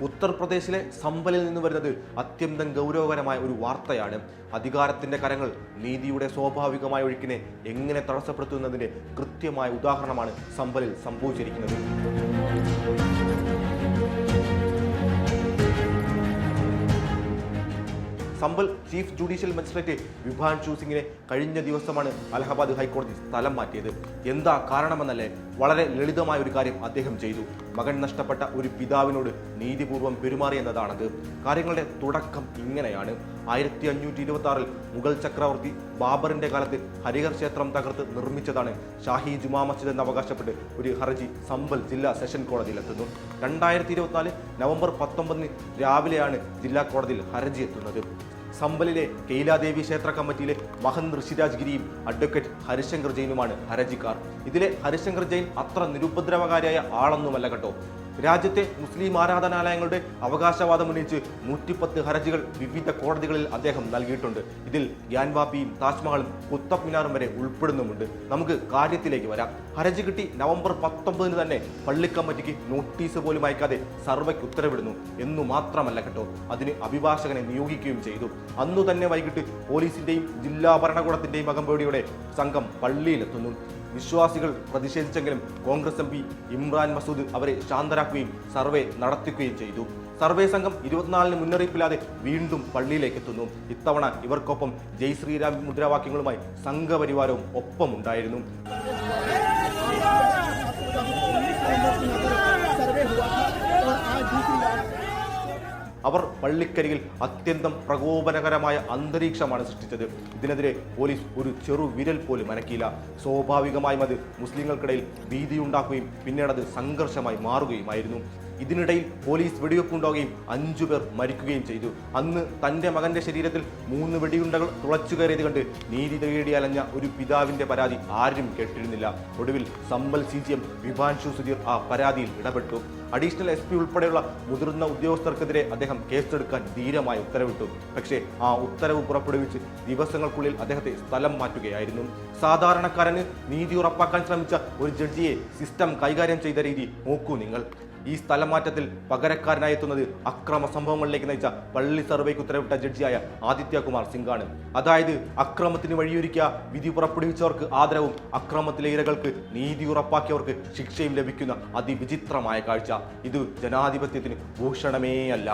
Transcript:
ഉത്തർപ്രദേശിലെ സമ്പലിൽ നിന്ന് വരുന്നത് അത്യന്തം ഗൗരവകരമായ ഒരു വാർത്തയാണ്. അധികാരത്തിന്റെ കരങ്ങൾ നീതിയുടെ സ്വാഭാവികമായ ഒഴുക്കിനെ എങ്ങനെ തടസ്സപ്പെടുത്തുന്നതിന്റെ കൃത്യമായ ഉദാഹരണമാണ് സമ്പലിൽ സംഭവിച്ചിരിക്കുന്നത്. സമ്പൽ ചീഫ് ജുഡീഷ്യൽ മജിസ്ട്രേറ്റ് വിഭാൻഷു സിംഗിനെ കഴിഞ്ഞ ദിവസമാണ് അലഹബാദ് ഹൈക്കോടതി സ്ഥലം മാറ്റിയത്. എന്താ കാരണമെന്നല്ലേ? വളരെ ലളിതമായ ഒരു കാര്യം അദ്ദേഹം ചെയ്തു. മകൻ നഷ്ടപ്പെട്ട ഒരു പിതാവിനോട് നീതിപൂർവം പെരുമാറിയെന്നതാണത് കാര്യങ്ങളുടെ തുടക്കം ഇങ്ങനെയാണ്. ആയിരത്തി അഞ്ഞൂറ്റി ഇരുപത്തി ആറിൽ മുഗൾ ചക്രവർത്തി ബാബറിന്റെ കാലത്ത് ഹരിഹർ ക്ഷേത്രം തകർത്ത് നിർമ്മിച്ചതാണ് ഷാഹി ജുമാ മസ്ജിദ് എന്ന് അവകാശപ്പെട്ട് ഒരു ഹർജി സമ്പൽ ജില്ലാ സെഷൻ കോടതിയിലെത്തുന്നു രണ്ടായിരത്തി ഇരുപത്തിനാല് നവംബർ പത്തൊമ്പതിന് രാവിലെയാണ് ജില്ലാ കോടതിയിൽ ഹർജി എത്തുന്നത്. സമ്പലിലെ കെയിലാദേവി ക്ഷേത്ര കമ്മിറ്റിയിലെ മഹൻ ഋഷിരാജ് ഗിരിയും അഡ്വക്കേറ്റ് ഹരിശങ്കർ ജെയിനുമാണ് ഹർജിക്കാർ ഇതിലെ ഹരിശങ്കർ ജെയിൻ അത്ര നിരുപദ്രവകാരിയായ ആളൊന്നുമല്ല കേട്ടോ. രാജ്യത്തെ മുസ്ലിം ആരാധനാലയങ്ങളുടെ അവകാശവാദം ഉന്നയിച്ച് നൂറ്റിപ്പത്ത് ഹർജികൾ വിവിധ കോടതികളിൽ അദ്ദേഹം നൽകിയിട്ടുണ്ട്. ഇതിൽ ഗ്യാൻവാപ്പിയും താജ്മഹലും കുത്തബ് മിനാറും വരെ ഉൾപ്പെടുന്നുമുണ്ട്. നമുക്ക് കാര്യത്തിലേക്ക് വരാം. ഹർജി കിട്ടി നവംബർ പത്തൊമ്പതിന് തന്നെ പള്ളി കമ്മിറ്റിക്ക് നോട്ടീസ് പോലും അയക്കാതെ സർവയ്ക്ക് ഉത്തരവിടുന്നു. എന്നു മാത്രമല്ല കേട്ടോ അതിന് അഭിഭാഷകനെ നിയോഗിക്കുകയും ചെയ്തു. അന്നു തന്നെ വൈകിട്ട് പോലീസിന്റെയും ജില്ലാ ഭരണകൂടത്തിന്റെയും അകമ്പടിയുടെ സംഘം പള്ളിയിലെത്തുന്നു. വിശ്വാസികൾ പ്രതിഷേധിച്ചെങ്കിലും കോൺഗ്രസ് എം പി ഇമ്രാൻ മസൂദ് അവരെ ശാന്തരാക്കുകയും സർവേ നടത്തിക്കുകയും ചെയ്തു. സർവേ സംഘം ഇരുപത്തിനാലിന് മുന്നറിയിപ്പില്ലാതെ വീണ്ടും പള്ളിയിലേക്ക് എത്തുന്നു. ഇത്തവണ ഇവർക്കൊപ്പം ജയ് ശ്രീരാം മുദ്രാവാക്യങ്ങളുമായി സംഘപരിവാരവും ഒപ്പമുണ്ടായിരുന്നു. അവർ പള്ളിക്കരികിൽ അത്യന്തം പ്രകോപനകരമായ അന്തരീക്ഷമാണ് സൃഷ്ടിച്ചത്. ഇതിനെതിരെ പോലീസ് ഒരു ചെറു വിരൽ പോലും അനക്കിയില്ല. സ്വാഭാവികമായും അത് മുസ്ലിങ്ങൾക്കിടയിൽ ഭീതിയുണ്ടാക്കുകയും പിന്നീട് അത് സംഘർഷമായി മാറുകയുമായിരുന്നു. ഇതിനിടയിൽ പോലീസ് വെടിവെപ്പുണ്ടാവുകയും അഞ്ചു പേർ മരിക്കുകയും ചെയ്തു. അന്ന് തന്റെ മകന്റെ ശരീരത്തിൽ മൂന്ന് വെടിയുണ്ടകൾ തുളച്ചു കയറിയത് കണ്ട് നീതി തേടി അലഞ്ഞ ഒരു പിതാവിന്റെ പരാതി ആരും കേട്ടിരുന്നില്ല. ഒടുവിൽ Sambhal C G M Vibhanshu Sudhir ആ പരാതിയിൽ ഇടപെട്ടു. അഡീഷണൽ എസ് പി ഉൾപ്പെടെയുള്ള മുതിർന്ന ഉദ്യോഗസ്ഥർക്കെതിരെ അദ്ദേഹം കേസെടുക്കാൻ ധീരമായി ഉത്തരവിട്ടു. പക്ഷേ ആ ഉത്തരവ് പുറപ്പെടുവിച്ച് ദിവസങ്ങൾക്കുള്ളിൽ അദ്ദേഹത്തെ സ്ഥലം മാറ്റുകയായിരുന്നു. സാധാരണക്കാരന് നീതി ഉറപ്പാക്കാൻ ശ്രമിച്ച ഒരു ജഡ്ജിയെ സിസ്റ്റം കൈകാര്യം ചെയ്ത രീതി നോക്കൂ നിങ്ങൾ. ഈ സ്ഥലമാറ്റത്തിൽ പകരക്കാരനായി എത്തുന്നത് അക്രമ സംഭവങ്ങളിലേക്ക് നയിച്ച പള്ളി സർവേക്ക് ഉത്തരവിട്ട ജഡ്ജിയായ ആദിത്യ കുമാർ സിംഗാണ്. അതായത് അക്രമത്തിന് വഴിയൊരുക്കിയ വിധി പുറപ്പെടുവിച്ചവർക്ക് ആദരവും അക്രമത്തിലെ ഇരകൾക്ക് നീതി ഉറപ്പാക്കിയവർക്ക് ശിക്ഷയും ലഭിക്കുന്ന അതിവിചിത്രമായ കാഴ്ച. ഇത് ജനാധിപത്യത്തിന് ഭൂഷണമേ അല്ല